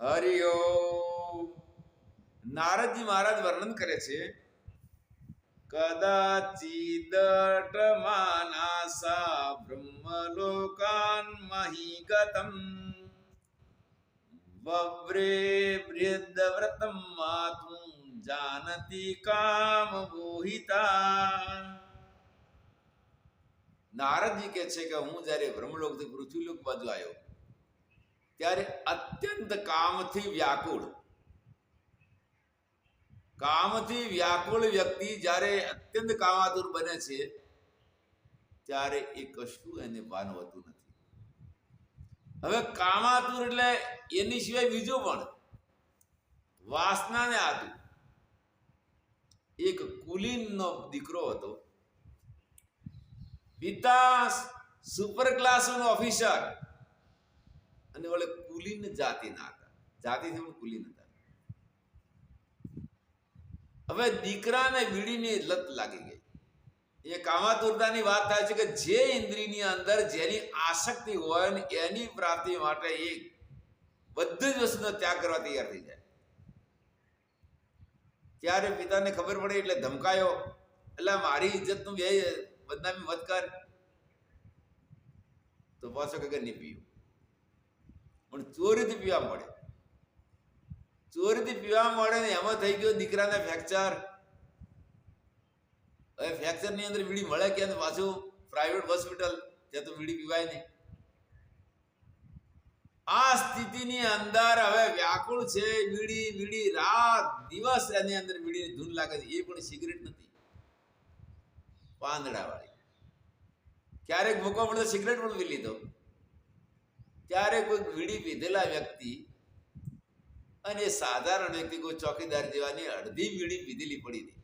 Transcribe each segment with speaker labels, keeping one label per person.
Speaker 1: હરિયો નારદજી મહારાજ વર્ણન કરે છે, કદાચિદ માનાસા બ્રહ્મલોકાન મહિગતમ વવ્રે વૃદ્ધવ્રતમ માતું જાનતી કામ મોહિતા. નારદજી કે છે કે હું જ્યારે બ્રહ્મલોકથી પૃથ્વીલોક બાજુ આવ્યો ત્યારે અત્યંત કામથી વ્યાકુળ. કામથી વ્યાકુળ વ્યક્તિ જ્યારે અત્યંત કામાતુર બને છે, ત્યારે એ કશું એને ભાન નથી. હવે કામાતુર એટલે એની સિવાય બીજું પણ. વાસનાને આતું એક કુલીનનો દીકરો હતો. પિતા સુપર ક્લાસનો ઓફિસર. અને વળે કુલીન જાતિના હતા. જાતિથી પણ કુલીન હતા. હવે દીકરાને વીડીની લત લાગી ગઈ. એ કામાતુરતાની વાત થાય છે કે જે ઇન્દ્રિયની અંદર જેની આસક્તિ હોય ને એની પ્રાપ્તિ માટે એ બધી જ વસ્તુનો ત્યાગ કરવા તૈયાર થઈ જાય. ત્યારે પિતાને ખબર પડી એટલે ધમકાયો એટલે મારી ઇજ્જતનું બે બદનામી મત કર. તો પાછો કે નહીં પણ ચોરીથી પીવા મળે. ચોરીથી પીવા મળે ને એમાં થઈ ગયો દીકરાને ફ્રેક્ચર. હવે ફ્રેક્ચરની અંદર વીડી મળે કે પાછું પ્રાઇવેટ હોસ્પિટલ ત્યાં તો વીડી પીવાય નહીં. આ સ્થિતિની અંદર હવે વ્યાકુળ છે વીડી વીડી રાત દિવસ એની અંદર વીડીની ધૂન લાગે છે. એ પણ સિગરેટ નથી. પાંદડા વાળી ક્યારેક મોકો પડે સિગરેટ પણ પી લીધો. ત્યારે કોઈ વીડી પીધેલા વ્યક્તિ અને સાધારણ વ્યક્તિ કોઈ ચોકીદાર જેવાની અડધી વીડી પીધેલી પડી હતી.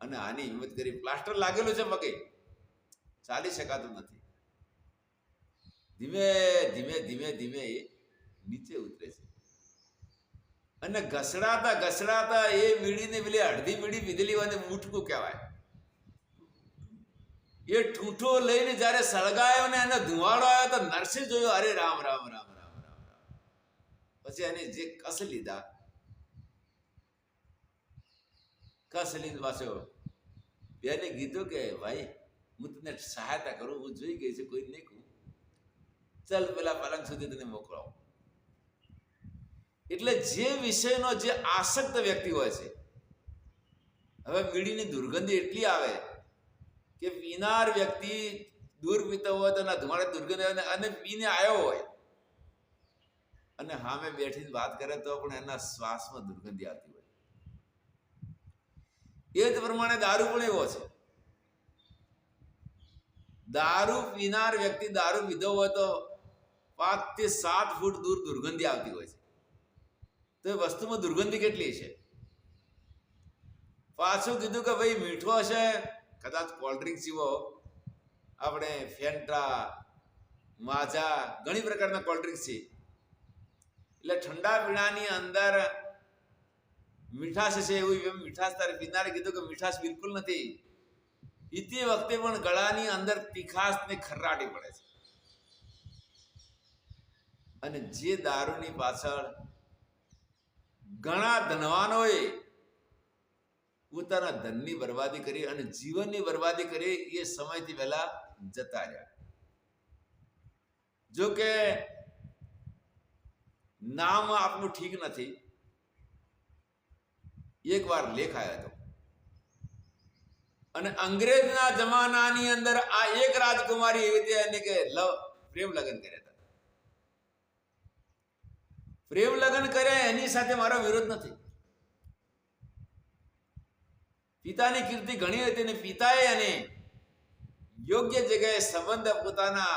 Speaker 1: અને આની હિંમત કરી પ્લાસ્ટર લાગેલું છે મગે. ચાલી શકાતું નથી. ધીમે ધીમે ધીમે ધીમે એ નીચે ઉતરે છે. અને ઘસડાતા ઘસડાતા એ વીડીને પેલી અડધી વીડી પીધેલી હોય મૂઠકું કહેવાય. એ ઠૂંઠો લઈને જ્યારે સળગાયો ને એનો ધુવાડો આવ્યો તો નરસિંહ જોયો, અરે રામ રામ રામ રામ રામ રામ. પછી એને જે કસ લીધા? કસ લીધું પાછો. બેને કીધું કે, ભાઈ, હું તને સહાયતા કરું, હું જોઈ ગઈ છે, કોઈ નહીં કહું. ચાલ પેલા પલંગ સુધી તને મોકલાવો. એટલે જે વિષયનો જે આસક્ત વ્યક્તિ હોય છે, હવે મીડીની દુર્ગંધી એટલી આવે કે પીનાર વ્યક્તિ દૂર પીતો હોય તો ધુમાડે દુર્ગંધ અને પીને આવ્યો હોય. અને હામે બેઠીને વાત કરે તો પણ એના શ્વાસમાં દુર્ગંધી આવતી હોય. એ જ પ્રમાણે દારૂ પણ એવો છે. દારૂ પીનાર વ્યક્તિ દારૂ પીધો હોય તો પાંચથી સાત ફૂટ દૂર દુર્ગંધી આવતી હોય છે. તો એ વસ્તુમાં દુર્ગંધી કેટલી છે? પાછું કીધું કે ભાઈ મીઠો હશે કદાચ કોલ્ડ ડ્રિંક જેવો, આપણે ફેન્ટા માજા ઘણી પ્રકારના કોલ્ડ ડ્રિંક્સ છે. એટલે ઠંડા પીણાની અંદર મીઠાશ છે એવું મીઠાશ તારે પીનારે કીધું કે મીઠાશ બિલકુલ નથી. પીતી વખતે પણ ગળાની અંદર તીખાશ ને ખર્રાટી પડે છે. અને જે દારૂની પાછળ ઘણા ધનવાનોએ પોતાના ધનની બરબાદી કરી અને જીવનની બરબાદી કરી એ સમયથી પહેલા જતા રહ્યા. જો કે નામ આપનું ઠીક નથી. એક વાર લેખ આવ્યો હતો. અને અંગ્રેજના જમાનાની અંદર આ એક રાજકુમારી એવી હતી એને કે લવ, પ્રેમ લગ્ન કર્યા હતા. પ્રેમ લગ્ન કર્યા એની સાથે મારો વિરોધ નથી. પિતાની કીર્તિ ઘણી હતી અને પિતાએ અને યોગ્ય જગ્યાએ સંબંધ પોતાના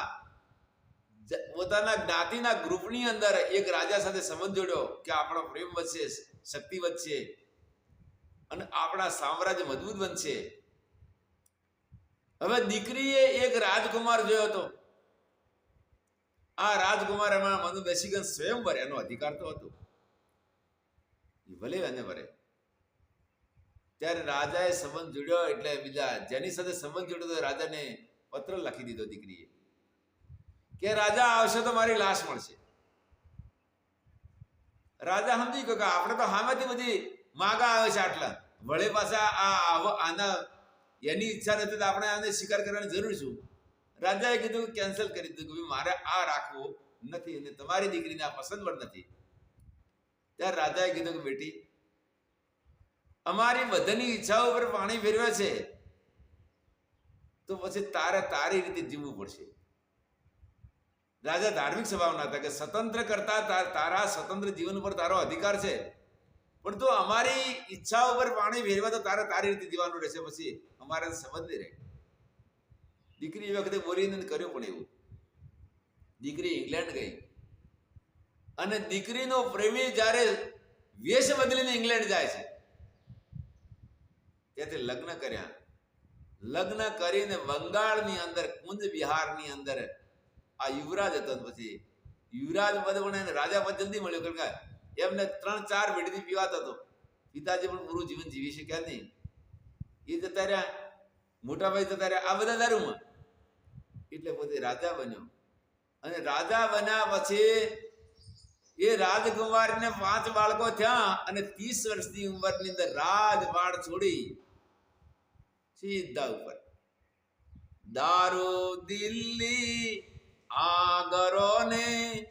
Speaker 1: પોતાના જ્ઞાતિના ગ્રુપની અંદર એક રાજા સાથે સંબંધ જોડ્યો કે આપણો પ્રેમ વધશે, શક્તિ વધશે અને આપણા સામ્રાજ્ય મજબૂત બનશે. હવે દીકરીએ એક રાજકુમાર જોયો હતો. આ રાજકુમાર એમાં મનુ બેસી ગયો સ્વયંવર એનો અધિકાર તો હતો. ભલે એને ભરે ત્યારે રાજાએ સંબંધ જોડ્યો એટલે બીજા જેની સાથે સંબંધ જોડ્યો તો રાજાને પત્ર લખી દીધો દીકરીએ કે, રાજા, આવશે તો મારી લાશ મળશે. રાજા સમજી ગયો કે આપણે તો હામેથી બધી માગા આવે છે આટલા. વળે પાછા આ આના એની ઈચ્છા નથી તો આપણે આને સ્વીકાર કરવાની જરૂર છું રાજાએ કીધું, કેન્સલ કરી દીધું કે મારે આ રાખવું નથી અને તમારી દીકરીને આ પસંદ પણ નથી. ત્યારે રાજાએ કીધું કે, બેટી અમારી બધાની ઈચ્છાઓ પર પાણી ફેરવે છે. તો પછી તારે તારી રીતે જીવવું પડશે. રાજા ધાર્મિક સ્વભાવના હતા કે સ્વતંત્ર કરતા તારા સ્વતંત્ર જીવન ઉપર તારો અધિકાર છે. પણ તો અમારી ઈચ્છા ઉપર પાણી ફેરવા તો તારે તારી રીતે જીવાનું રહેશે. પછી અમારે સંબંધ નહીં રહે. દીકરી એ વખતે બોલીને કર્યું પણ એવું. દીકરી ઇંગ્લેન્ડ ગઈ. અને દીકરીનો પ્રેમી જ્યારે વેશ બદલીને ઇંગ્લેન્ડ જાય છે. ત્યાંથી લગ્ન કર્યા. લગ્ન કરીને બંગાળની અંદર, કુંજ બિહારની અંદર આ યુવરાજ હતો પછી. યુવરાજ પદ એને રાજા પદ જલ્દી મળ્યો કારણ કે એમને ત્રણ ચાર પેઢીથી પીવાતો હતો. પિતાજી પણ પૂરું જીવન જીવી શક્યા નહીં. એ જતા રહ્યા મોટા ભાઈ જતા રહ્યા આ બધા દારૂમાં. એટલે પોતે રાજા બન્યો. અને રાજા બન્યા પછી એ રાજકુમારીને પાંચ બાળકો થયા અને ત્રીસ વર્ષની ઉંમરની અંદર રાજવાડ છોડી સીધા ઉપર. દારૂ દિલ્હી આગરો ને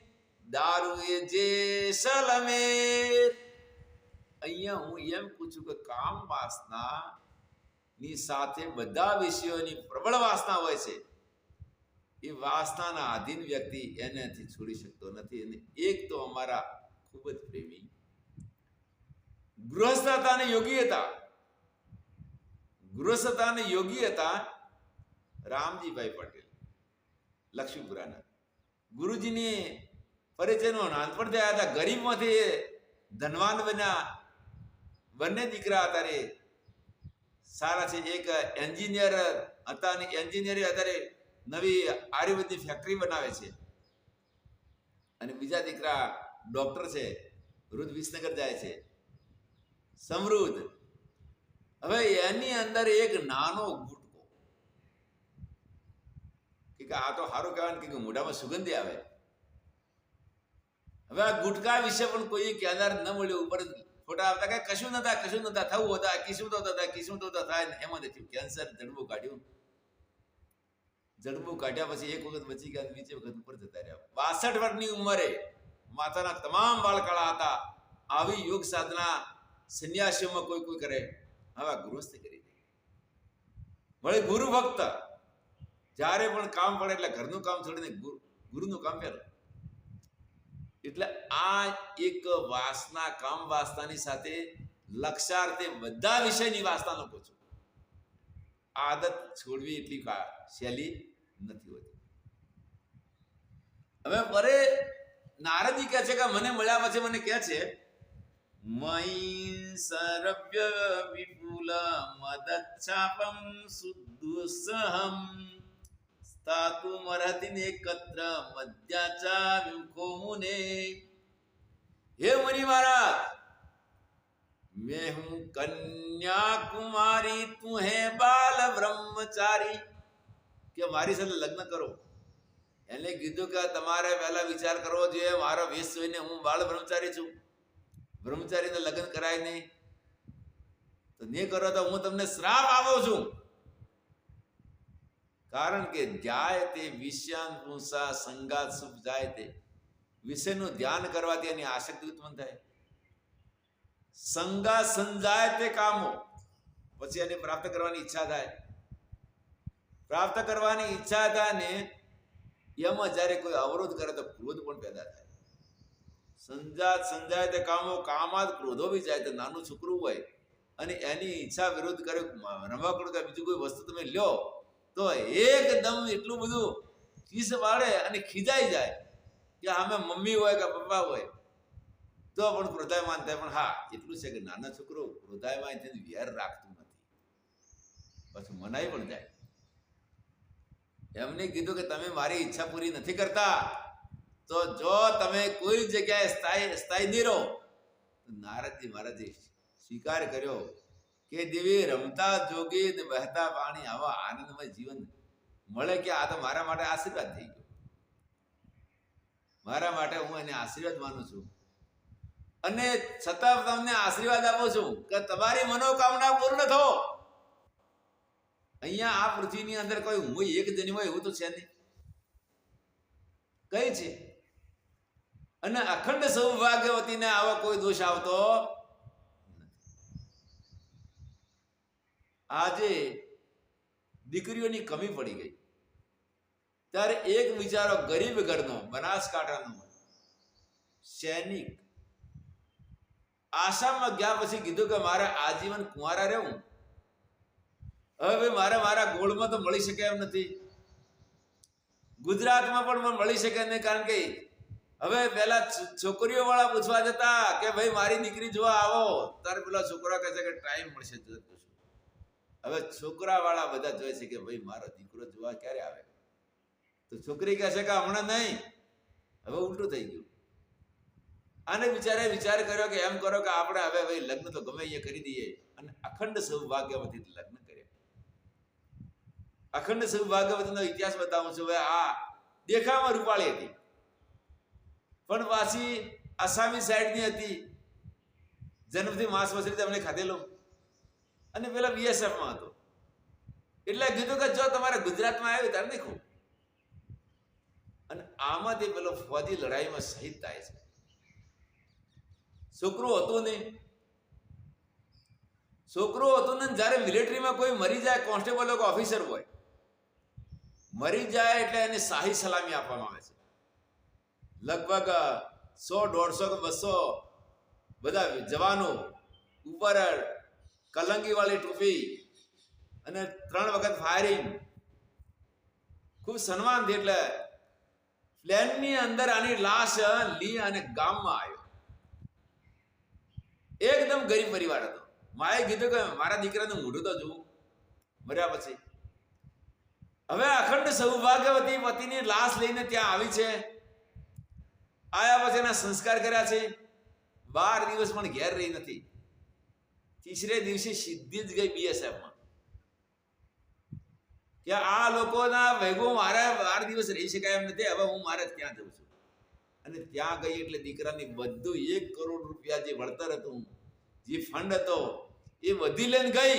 Speaker 1: દારૂ એ જેસલમેર અહીંયા હું એમ પૂછું કે કામ વાસના ની સાથે બધા વિષયોની પ્રબળ વાસના હોય છે. એ વાસનાના આધીન વ્યક્તિ એનાથી છોડી શકતો નથી અને એક તો અમારા ખૂબ જ પ્રેમી ગૃહસ્થ હતા અને યોગી હતા. ગૃહસ્થ હતા અને યોગી હતા રામજીભાઈ પટેલ, લક્ષ્મીપુરાના. ગુરુજીની પરિચયનો નાનપણ થયા હતા. ગરીબમાંથી ધનવાન બન્યા. બંને દીકરા અત્યારે સારા છે. એક એન્જિનિયર હતા અને એન્જિનિયર અત્યારે નવી આયુર્વેદની ફેક્ટરી બનાવે છે. અને બીજા દીકરા ડોક્ટર છે. વૃદ્ધ વિસનગર જાય છે. સમૃદ્ધ હવે એની અંદર એક નાનો ગુટકો કે આ તો સારું કહેવાય ને કે મોઢામાં સુગંધી આવે હવે આ ગુટકા વિશે પણ કોઈ કેદાર ન મળ્યો ઉપર ફોટા આવતા કે કશું નતા કશું નતા થવું હતા કિસ્મત હતા કિસ્મત હતા થાય ને એમાં થયું કેન્સર જડબું કાઢ્યું જડબું કાઢ્યા પછી એક વખત બચી ગયા અને બીજી વખત ઉપર જતા રહ્યા બાસઠ વર્ષની ઉંમરે માતાના તમામ બાળકાળા હતા આવી યોગ સાધના સંન્યાસીઓમાં કોઈ કોઈ કરે આવા ગૃહસ્થ કરી દે. વળી ગુરુ ભક્ત, જ્યારે પણ કામ પડે એટલે ઘરનું કામ છોડીને ગુરુ, ગુરુનું કામ પહેલો એટલે આ એક વાસના, કામ વાસનાની સાથે લક્ષાર્થે બધા વિષયની વાસના લોકો છું. આદત છોડવી એટલી શૈલી નથી હોતી. હવે પરે નારદજી કહે છે કે મને મળ્યા પછી મને કહે છે મયી સરવ્ય વિપુલ મદચ્છાપમ સુદુસહમ સ્થાતુ મરહતિન એકત્ર મધ્યાચા વિમુખો મુને હે મુનિ મહારાજ मैं हूं कन्याकुमारी તું હે બાલ બ્રહ્મચારી કે મારી સાથે લગ્ન કરો એને કીધું કે તમારે પહેલા વિચાર કરવો જોઈએ મારો વેશ જોઈને હું બાળ બ્રહ્મચારી છું બ્રહ્મચારીને લગ્ન કરાય નહીં. તો નહીં કરો તો હું તમને શ્રાપ આપું છું. કારણ કે જાય તે વિષયાન પુંસા સંગાત સુખ જાય તે. વિષયનું ધ્યાન કરવાથી એની આસક્તિ ઉત્પન્ન થાય. સંગા સંજાય તે કામો. પછી એને પ્રાપ્ત કરવાની ઈચ્છા થાય. પ્રાપ્ત કરવાની ઈચ્છા થાય ને એમાં જ્યારે કોઈ અવરોધ કરે તો ક્રોધ પણ પેદા થાય. સંજાત સંજાય તે કામો કામાત ક્રોધો બી જાય તો નાનું છોકરું હોય અને એની ઈચ્છા વિરોધ કરે રમકડું કે બીજું કોઈ વસ્તુ તમે લ્યો, તો એકદમ એટલું બધું ચીસ વાળે અને ખીજાઈ જાય કે આમે મમ્મી હોય કે પપ્પા હોય, તો પણ ક્રોધાયમાન થાય. પણ હા, એટલું છે કે નાનો છોકરો ક્રોધાયમાન થઈને વેર રાખતું નથી. પછી મનાઈ પણ જાય. એમને કીધું કે તમે મારી ઈચ્છા પૂરી નથી કરતા. તો જો તમે કોઈ જગ્યાએ સ્થાયી સ્થાયી નહીં રહો નારદજી મહારાજે સ્વીકાર કર્યો કે દેવી રમતા, જોગી ને વહેતા પાણી આવા આનંદમય જીવન મળે કે આ તો મારા માટે આશીર્વાદ થઈ ગયો. મારા માટે હું એને આશીર્વાદ માનું છું. અને છતાં તમને આશીર્વાદ આપું છું કે તમારી મનોકામના પૂર્ણ થો. અહીંયા આ પૃથ્વીની અંદર કોઈ હું એક જન્મ એવું તો છે નહીં. કઈ છે? અને અખંડ સૌભાગ્યવતીને આવો કોઈ દોષ આવતો આજે દીકરીઓની કમી પડી ગઈ. ત્યારે એક વિચારો ગરીબ ઘરનો, બનાસકાંઠાનો. સૈનિક, આસામમાં ગયા પછી કીધું કે મારે આજીવન કુંવારા રહેવું. હવે મારે મારા ગોળમાં તો મળી શકે એમ નથી. ગુજરાતમાં પણ મળી શકે નહીં કારણ કે હવે પેલા છોકરીઓ વાળા પૂછવા જતા કે ભાઈ, મારી દીકરી જોવા આવો. તારે પેલા છોકરા કહે છે કે ટાઈમ મળશે હવે છોકરા વાળા બધા જોઈ છે કે, ભાઈ, મારો દીકરો જોવા ક્યારે આવે? તો છોકરી કહે છે કે, હમણાં નહીં. હવે ઉલટું થઈ ગયું. આને બિચારે વિચાર કર્યો કે, એમ કરો કે આપણે હવે, ભાઈ, લગ્ન તો ગમે એ કરી દઈએ. અને અખંડ સૌભાગ્યવતી લગ્ન કર્યા. અખંડ સૌભાગ્યવતીનો ઇતિહાસ બતાવું છું. હવે આ દેખાવમાં રૂપાળી હતી. પણ પાછી આસામી સાઈડની હતી. જન્મથી માંસ મછલી તમને ખાધેલો અને પેલા બીએસએફમાં હતો. એટલે કીધું કે જો તમારે ગુજરાતમાં આવ્યું ત્યારે દેખો અને આમાંથી પેલો ફોજી લડાઈમાં શહીદ થાય છે. છોકરો હતો ને છોકરો હતો ને જ્યારે મિલિટરીમાં કોઈ મરી જાય કોન્સ્ટેબલ કે ઓફિસર હોય, મરી જાય એટલે એને શાહી સલામી આપવામાં આવે છે. લગભગ સો, દોઢસો કે બસો બધા જવાનો ઉપર કલંગીવાળી ટોપી અને ત્રણ વખત ફાયરિંગ ખૂબ સન્માન થયું એટલે પ્લેનની અંદર આની લાશ લી અને ગામમાં આવ્યો. એકદમ ગરીબ પરિવાર હતો. માએ કીધું કે મારા દીકરાનું મોઢું તો જોવું મર્યા પછી. હવે અખંડ સૌભાગ્યવતી પતિની લાશ લઈને ત્યાં આવી છે. આયા પછી એના સંસ્કાર કર્યા છે. બાર દિવસ પણ ઘેર રહી નથી. તીસરે દિવસે સીધી જ ગઈ બીએસએફમાં કે આ લોકોના ભેગો મારે બાર દિવસ રહી શકાય એમ નથી. હવે હું મારે ત્યાં જઉં છું. અને ત્યાં ગઈ એટલે દીકરાની બધું એક કરોડ રૂપિયા જે વળતર હતું, જે ફંડ હતો, એ વધી લઈને ગઈ.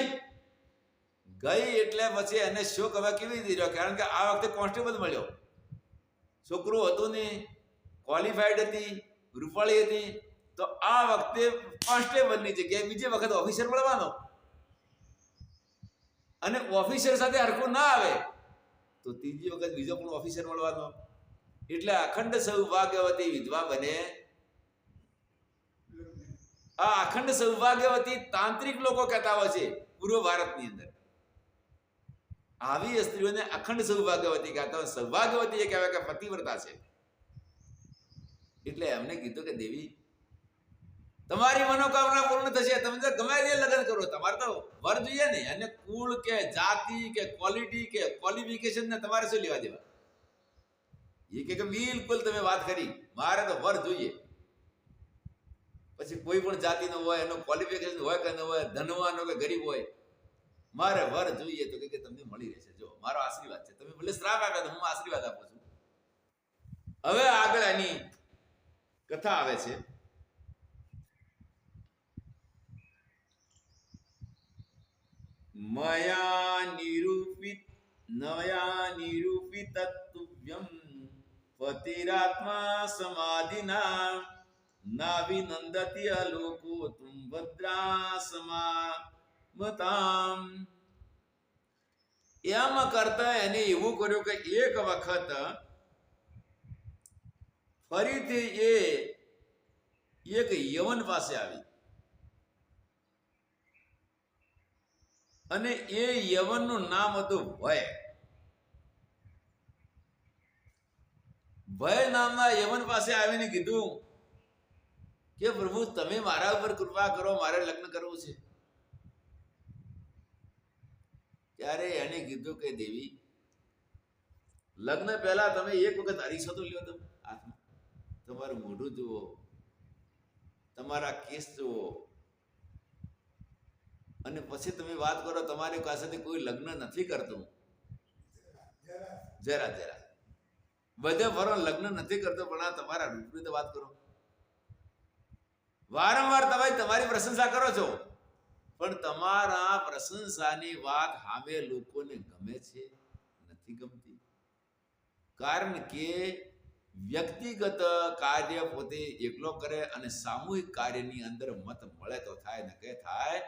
Speaker 1: ગઈ એટલે પછી એને શોક હવે કેવી દીધો કારણ કે આ વખતે કોન્સ્ટેબલ મળ્યો. છોકરો હતો ને ક્વોલિફાઈડ હતી, રૂપાળી હતી. તો આ વખતે કોન્સ્ટેબલની જગ્યાએ બીજી વખત ઓફિસર મળવાનો. અને ઓફિસર સાથે હરખું ના આવે, તો ત્રીજી વખત બીજો પણ ઓફિસર મળવાનો. એટલે અખંડ સૌભાગ્યવતી વિધવા બને. આ અખંડ સૌભાગ્યવતી તાંત્રિક લોકો કહેતા હોય છે, પૂર્વ ભારતની અંદર. આવી સ્ત્રીઓને અખંડ સૌભાગ્યવતી કહેતા હોય. સૌભાગ્યવતી એ કહેવાય કે પતિવ્રતા છે. એટલે એમને કીધું કે દેવી, તમારી મનોકામના પૂર્ણ થશે. તમે તો ગમે તે લગ્ન કરો, તમારે તો વર જોઈએ ને. અને કુળ કે જાતિ કે ક્વોલિટી કે ક્વોલિફિકેશન ને તમારે શું લેવા દેવા? એ કે બિલકુલ તમે વાત કરી, મારે તો વર જોઈએ. પછી કોઈ પણ જાતિનો હોય, એનો ક્વોલિફિકેશન હોય કે ન હોય, ધનવાનો કે ગરીબ હોય, મારે વર જોઈએ તો કે તમને મળી રહેશે. જો, મારો આશીર્વાદ છે. તમે ભલે શ્રાપ આપ્યા તો હું આશીર્વાદ આપું છું. હવે આગળ એની કથા આવે છે? મયા નિરૂપિત, નયા નિરૂપિતત્તુભ્યમ પતિરાત્મા સમાધિના નાવિનંદતિ અલોકો તુમ ભદ્રાસમા મતામ એમ કરતા એને એવું કર્યું કે એક વખત ફરીથી એ એક યવન પાસે આવી. અને એ યવનનું નામ હતું ભય. ભય નામના યવન પાસે આવીને કીધું કે, પ્રભુ, તમે મારા ઉપર કૃપા કરો, મારે લગ્ન કરવું છે. ત્યારે એને કીધું કે, દેવી, લગ્ન પહેલા તમે એક વખત હરીશો તો લ્યો તમે તમારું મોઢું જુઓ. તમારા કેસ જુઓ. અને પછી તમે વાત કરો, તમારી પાસેથી કોઈ લગ્ન નથી કરતું. જરા જરા. બધે ફરો લગ્ન નથી કરતો, પણ આ તમારા રૂપની તો વાત કરો. વારંવાર તમે તમારી પ્રશંસા કરો છો. પણ તમારા પ્રશંસાની વાત સામે લોકોને ગમે છે, નથી ગમતી. કારણ કે વ્યક્તિગત કાર્ય પોતે એકલો કરે અને સામૂહિક કાર્યની અંદર મત મળે તો થાય ને કે થાય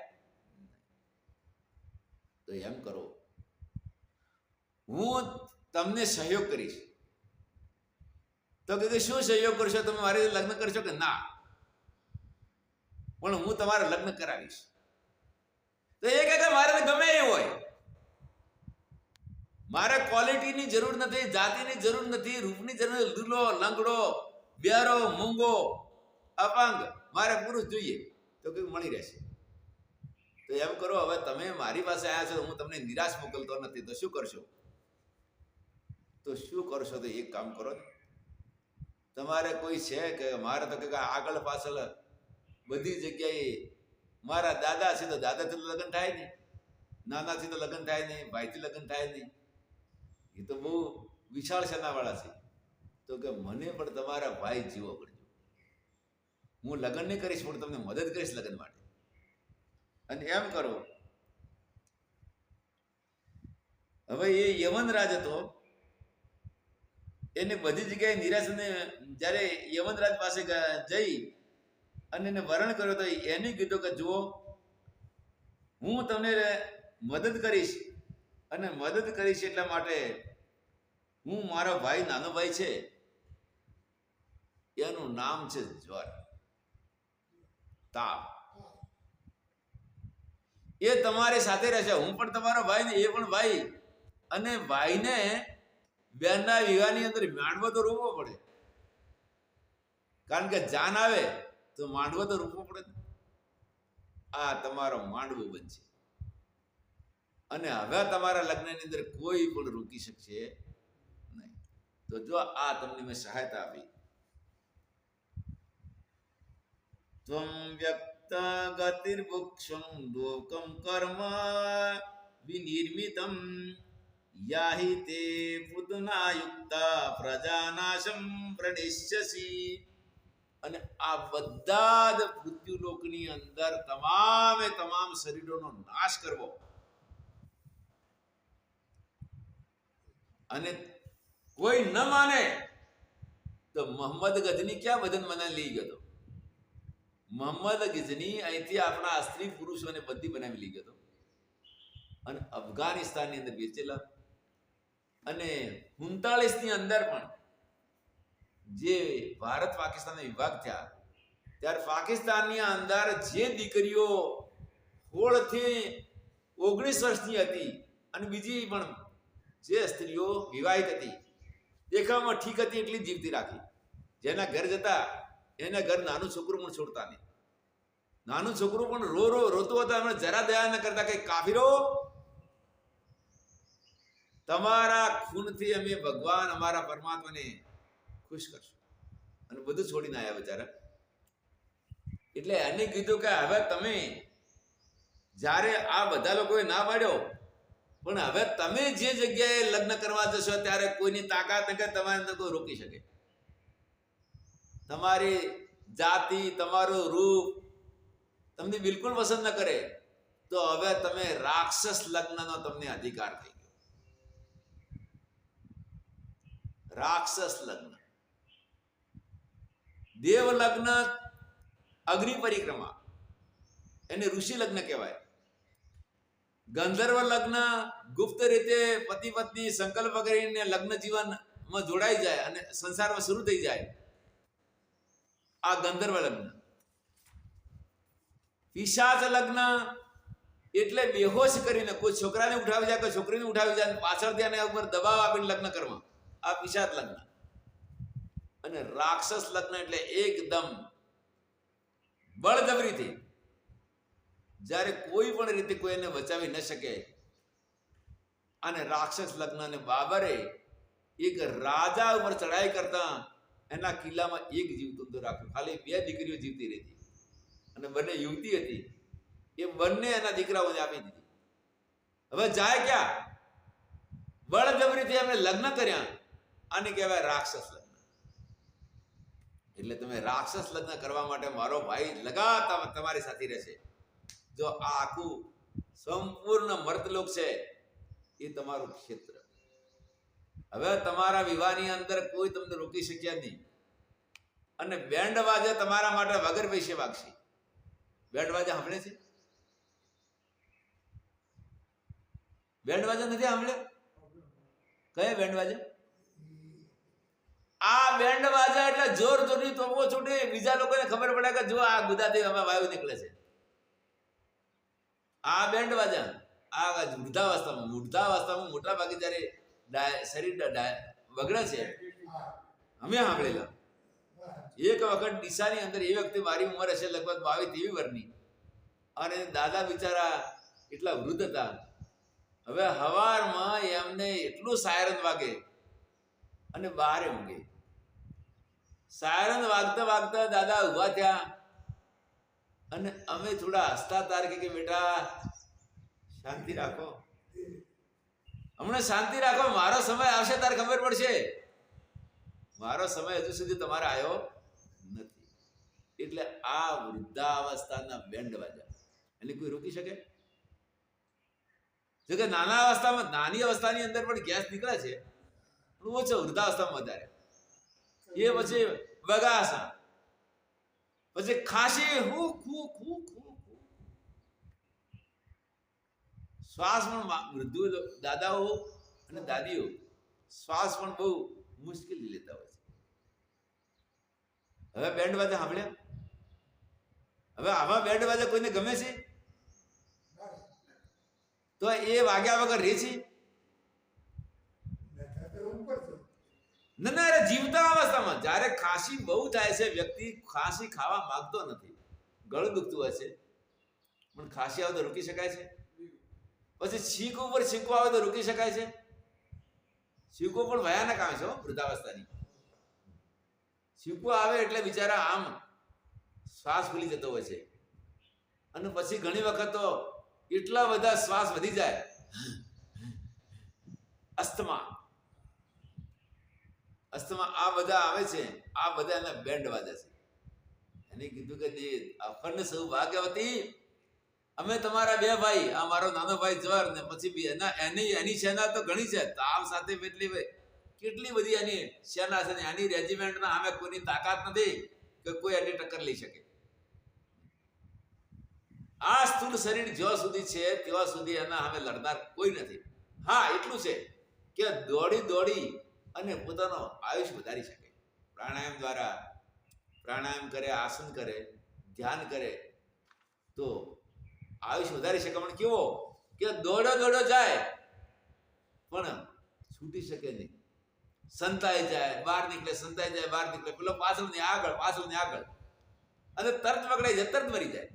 Speaker 1: તો એમ કરો. હું તમને સહયોગ કરીશ. તો કે શું સહયોગ કરશો? તમે મારી લગ્ન કરશો કે ના? પણ હું તમારા લગ્ન કરાવીશ. તો એ કે મારે ગમે એ હોય. મારે ક્વોલિટીની જરૂર નથી, જાતિની જરૂર નથી, રૂપની જરૂર લૂલો, લંગડો, બેરો, મૂંગો, અપંગ, મારે પુરુષ જોઈએ, તો કંઈક મળી રહેશે. તો એમ કરો, હવે તમે મારી પાસે આવ્યા છો, હું તમને નિરાશ મોકલતો નથી, તો શું કરશો? તો શું કરશો? તો એક કામ કરો. તમારે કોઈ છે કે મારે તો કે આગળ પાછળ બધી જગ્યાએ મારા દાદા છે તો દાદાથી લગ્ન થાય નહીં, નાનાથી તો લગ્ન થાય નહીં, ભાઈથી લગ્ન થાય નહીં. એ તો બહુ વિશાળ સેનાવાળા છે. તો કે મને પણ તમારા ભાઈ જીવો પડજો હું લગ્ન નહીં કરીશ, પણ તમને મદદ કરીશ લગ્ન માટે. અને એમ કરો. હવે એ યવનરાજ હતો. એને બધી જગ્યાએ નિરાશ અને જ્યારે યવનરાજ પાસે જઈ અને એને વરણ કર્યો તો એને કીધું કે જુઓ, હું તમને મદદ કરીશ. અને મદદ કરીશ એટલા માટે હું મારો ભાઈ નાનો ભાઈ છે. એનું નામ છે જ્વર. તાપ એ તમારી સાથે રહેશે. હું પણ તમારો ભાઈ ને એ પણ ભાઈ. અને ભાઈને બેનના વિવાહની અંદર માંડવો તો રોવો પડે. કારણ કે જાન આવે તો માંડવો તો રોપવો પડે આ તમારો માંડવો બનશે. અને હવે તમારા લગ્નની અંદર કોઈ પણ રોકી શકશે તો જો આ તમને મેં સહાયતા આપી. વ્યક્ત ગતિર્ભુક્ષમ લોકમ કર્મ વિનિર્મિતમ યાહિ તે પુદના યુક્તા પ્રજાનાશમ પ્રણિષ્યસી અને આ બધા જ મૃત્યુલોકની અંદર તમામે તમામ શરીરોનો નાશ કરવો. અને કોઈ ન માને, તો મોહમ્મદ ગજની ક્યાં વજન મને લઈ ગયો મોહમ્મદ ગજની અહીંથી આપણા સ્ત્રી પુરુષોને બધી બનાવી લઈ ગયો અને અફઘાનિસ્તાનની અંદર વેચેલા. અને ની અંદર પણ જે ભારત પાકિસ્તાનના વિભાગ થયા, ત્યારે પાકિસ્તાનની અંદર જે દીકરીઓ સોળથી ઓગણીસ વર્ષની હતી અને બીજી પણ જે સ્ત્રીઓ વિવાહિત હતી દેખાવામાં ઠીક હતી એટલી જીવતી રાખી. જેના ઘર જતા એના ઘર નાનું છોકરું પણ છોડતા નહીં. નાનું છોકરું પણ રો રો, રોતું હતા. એમને જરા દયા ન કરતા કઈ કાફીરો તમારા ખૂનથી અમે ભગવાન અમારા પરમાત્માને ખુશ કરશું. અને બધું છોડીને આવ્યા બચારા. એટલે એને કીધું કે હવે તમે જ્યારે આ બધા લોકોએ ના પાડ્યો પણ હવે તમે જે જગ્યાએ લગ્ન કરવા જશો ત્યારે કોઈની તાકાત કે તમારે કોઈ રોકી શકે. તમારી જાતિ, તમારું રૂપ તમને બિલકુલ પસંદ ન કરે, તો હવે તમે રાક્ષસ લગ્નનો તમને અધિકાર થઈ ગયો. રાક્ષસ લગ્ન. દેવ લગ્ન અગ્નિ પરિક્રમા એને ઋષિ લગ્ન કહેવાય. ગંધર્વ લગ્ન ગુપ્ત રીતે પતિ પત્ની, સંકલ્પ કરીને લગ્ન જીવનમાં જોડાઈ જાય અને સંસારમાં શરૂ થઈ જાય. આ ગંધર્વ લગ્ન. પિશાચ લગ્ન એટલે બેહોશ કરીને કોઈ છોકરાને ઉઠાવી જાય, કોઈ છોકરીને ઉઠાવી જાય પાછળથી આને ઉપર દબાવ આપીને લગ્ન કરવા. આ પિશાચ લગ્ન. અને રાક્ષસ લગ્ન એટલે એકદમ બળજબરીથી. જ્યારે કોઈ પણ રીતે કોઈ એને બચાવી ન શકે અને રાક્ષસ લગ્ન અને બાબરે એક રાજા ઉપર ચડાઈ કરતા એના કિલ્લામાં એક જીવતું તો રાખ્યું. ખાલી બે દીકરીઓ જીવતી રહેતી અને બંને યુવતી હતી. એ બંને એના દીકરાઓને આપી દીધી. હવે જાય ક્યાં? બળજબરીથી એમને લગ્ન કર્યા આને કહેવાય રાક્ષસ લગ્ન. એટલે તમે રાક્ષસ લગ્ન કરવા માટે મારો ભાઈ લગાતાર તમારી સાથે રહેશે. જો આ આખું સંપૂર્ણ મર્તલોક છે એ તમારું ક્ષેત્ર. હવે તમારા વિવાહની અંદર કોઈ તમને રોકી શક્યા નહીં. અને બેન્ડ વાજે તમારા માટે વગર પૈસે વાગશે. બેન્ડ વાજે સાંભળે છે? બેન્ડ વાજે નથી સાંભળ્યો કયા બેન્ડ વાજા? આ બેન્ડ વાજા એટલે જોર જોરની તોપો છૂટે. બીજા લોકોને ખબર પડે કે જો આ ગુદાથી અમે વાયુ નીકળે છે. આ બેન્ડ વાજા. આ વૃદ્ધાવસ્થામાં. વૃદ્ધાવસ્થામાં મોટા ભાગે જ્યારે શરીર બગડે છે, અમે સાંભળેલા. એક વખત ડીસાની અંદર એ વખતે મારી ઉંમર હશે લગભગ બાવીસ તેવી વર્ષની. અને દાદા બિચારા એટલા વૃદ્ધ હતા. હવે હવારમાં એમને એટલું સાયરન વાગે અને બહાર ઊંઘે. સાયરન વાગતા વાગતા દાદા ઊભા થયા અને અમે થોડા હસતા તાર કે બેટા શાંતિ રાખો. હમણાં શાંતિ રાખો, મારો સમય આવશે, તાર ખબર પડશે. મારો સમય હજુ સુધી તમારે આવ્યો નથી. એટલે આ વૃદ્ધાવસ્થાના બેન્ડ વાજા. એને કોઈ રોકી શકે? જો કે નાના અવસ્થામાં, નાની અવસ્થાની અંદર પણ ગેસ નીકળે છે, પણ ઓછો વૃદ્ધાવસ્થામાં વધારે. એ પછી વગાસા પછી ખાંસી, હું ખુ ખુ ખુ ખુ શ્વાસ પણ વૃદ્ધ દાદાઓ અને દાદીઓ શ્વાસ પણ બહુ મુશ્કેલી લેતા હોય છે. હવે બેન્ડ વાજા સાંભળ્યા? હવે આવા બેન્ડ વાજા કોઈને ગમે છે? તો એ વાગ્યા વગર રહે છે? ના ના, અરે જીવતા અવસ્થામાં. જ્યારે ખાંસી બહુ થાય છે, વ્યક્તિ ખાંસી ખાવા માંગતો નથી. ગળું દુખતું હોય છે. પણ ખાંસી આવે તો રોકી શકાય છે? પછી છીંક ઉપર છીંકો આવે તો રોકી શકાય છે? છીંકો પણ ભયાનક આવે છે વૃદ્ધાવસ્થાની. છીંકો આવે એટલે બિચારા આમ શ્વાસ ખુલી જતો હોય છે. અને પછી ઘણી વખત તો એટલા બધા શ્વાસ વધી જાય. અસ્થમા. અસ્થમા આ બધા આવે છે, આ બધા એના બેન્ડ વાજે છે. એને કીધું કે તે અખંડ સૌભાગ્યવતી અમે તમારા બે ભાઈ, આ મારો નાનો ભાઈ જવાર ને પછી બી એના એની એની સેના તો ઘણી છે, તાવ સાથે કેટલી ભાઈ કેટલી બધી એની સેના છે ને એની રેજિમેન્ટના અમે કોઈની તાકાત નથી કે કોઈ એની ટક્કર લઈ શકે. આ સ્થૂળ શરીર જ્યાં સુધી છે, ત્યાં સુધી એના સામે લડનાર કોઈ નથી. હા, એટલું છે કે દોડી દોડી અને પોતાનો આયુષ વધારી શકે. પ્રાણાયામ દ્વારા પ્રાણાયામ કરે, આસન કરે, ધ્યાન કરે, તો આયુષ વધારી શકે, પણ કેવો? કે દોડો દોડો જાય. પણ છૂટી શકે નહીં. સંતાઈ જાય, બહાર નીકળે, સંતાઈ જાય, બહાર નીકળે. પેલો પાછળ ને આગળ, પાછળ ને આગળ. અને તરત પકડાઈ જાય, તરત મરી જાય.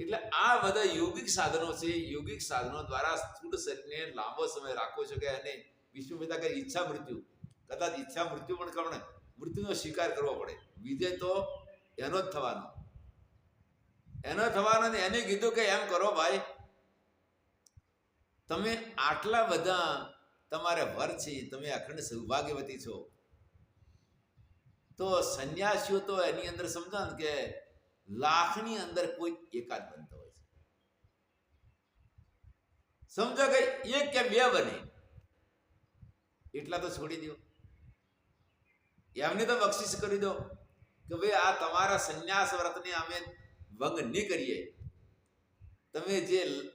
Speaker 1: એટલે આ બધા યોગિક સાધનો છે. યોગિક સાધનો દ્વારા સ્થૂળ શરીરને લાંબો સમય રાખવો છે કે અને વિષ્ણુ પિતા કે ઈચ્છા મૃત્યુ. કદાચ ઈચ્છા મૃત્યુ પણ કમણે મૃત્યુનો સ્વીકાર કરવો પડે. વિજય તો એનો જ થવાનો. એનો થવાનો એને કીધું કે એમ કરો ભાઈ. તમે આટલા બધા તમારે વર છે તમે અખંડ સૌભાગ્યવતી છો. તો સંન્યાસીઓ તો એની અંદર સમજો ને કે લાખની અંદર કોઈ એકાદ બનતો હોય છે. સમજો કે એક કે બે બને. એટલા તો છોડી દો. એમને તો બક્ષિસ કરી દો કે ભાઈ આ તમારા સંન્યાસ વ્રતને અમે ભંગ નહીં કરીએ. તમે જે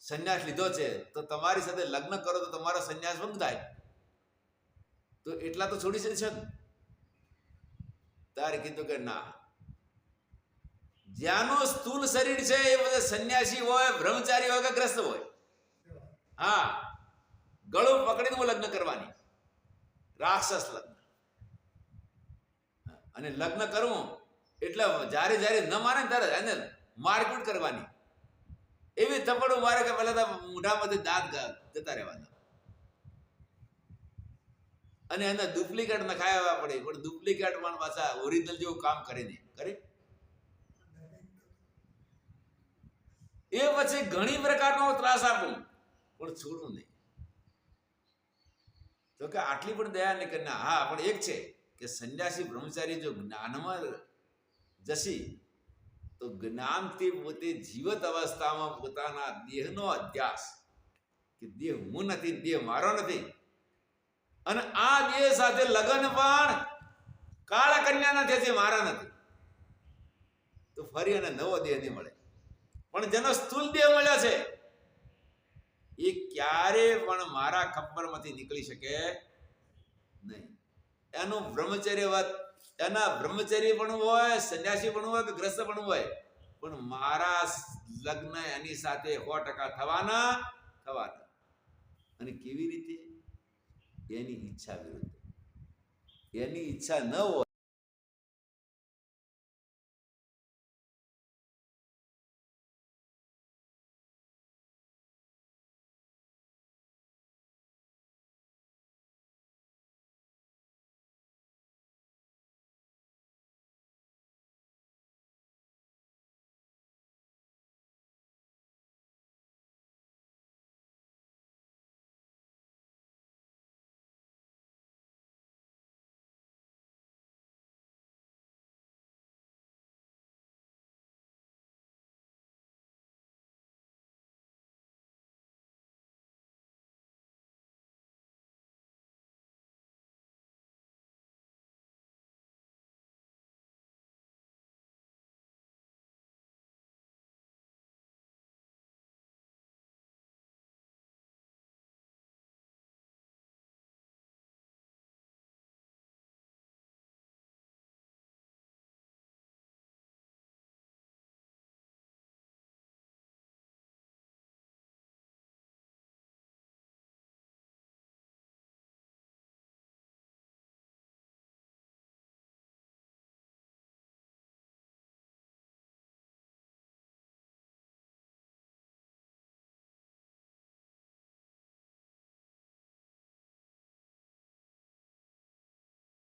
Speaker 1: સંન્યાસ લીધો છે, તો તમારી સાથે લગ્ન કરો તો તમારો સંન્યાસ ભંગ થાય. તો એટલા તો છોડી શકશે ને તારે કીધું કે ના. જ્યાંનું સ્થૂલ શરીર છે એ બધા સંન્યાસી હોય, બ્રહ્મચારી હોય કે ગ્રસ્ત હોય. હા, ગળું પકડીને હું લગ્ન કરવાની. રાક્ષસ લગ્ન. અને લગ્ન કરવું એટલે જ્યારે જ્યારે ન મારે ને ત્યારે એને મારપીટ કરવાની. એવી થપ્પડું મારે કે પેલા તો મોઢામાંથી દાંત જતા રહેવાના. અને એને ડુપ્લિકેટ નખાયા પડે. પણ ડુપ્લિકેટ પણ પાછા ઓરિજિનલ જેવું કામ કરે નહીં. કરે? એ પછી ઘણી પ્રકારનો ત્રાસ આપું, પણ છોડું નહીં. તો કે આટલી પણ દયા નહીં કરીને હા, પણ એક છે કે સંન્યાસી બ્રહ્મચારી જો જ્ઞાનમાં જશી તો જ્ઞાનથી પોતે જીવત અવસ્થામાં પોતાના દેહનો અધ્યાસ કે દેહ હું નથી, દેહ મારો નથી. અને આ દેહ સાથે લગ્ન પણ કાળ કન્યાના તેથી મારા નથી. તો ફરી અને નવો દેહ નહીં મળે. પણ જેનો સ્થૂલ દેહ મળ્યો છે, એ ક્યારે પણ મારા ખપ્પરમાંથી નીકળી શકે નહીં. એનું બ્રહ્મચર્ય વાત એના બ્રહ્મચર્ય પણ હોય, સંન્યાસી પણ હોય કે ગ્રસ્ત પણ હોય. પણ મારા લગ્ન એની સાથે સો ટકા થવાના થવાના. અને કેવી રીતે? એની ઈચ્છા વિરુદ્ધ. એની ઈચ્છા ન હોય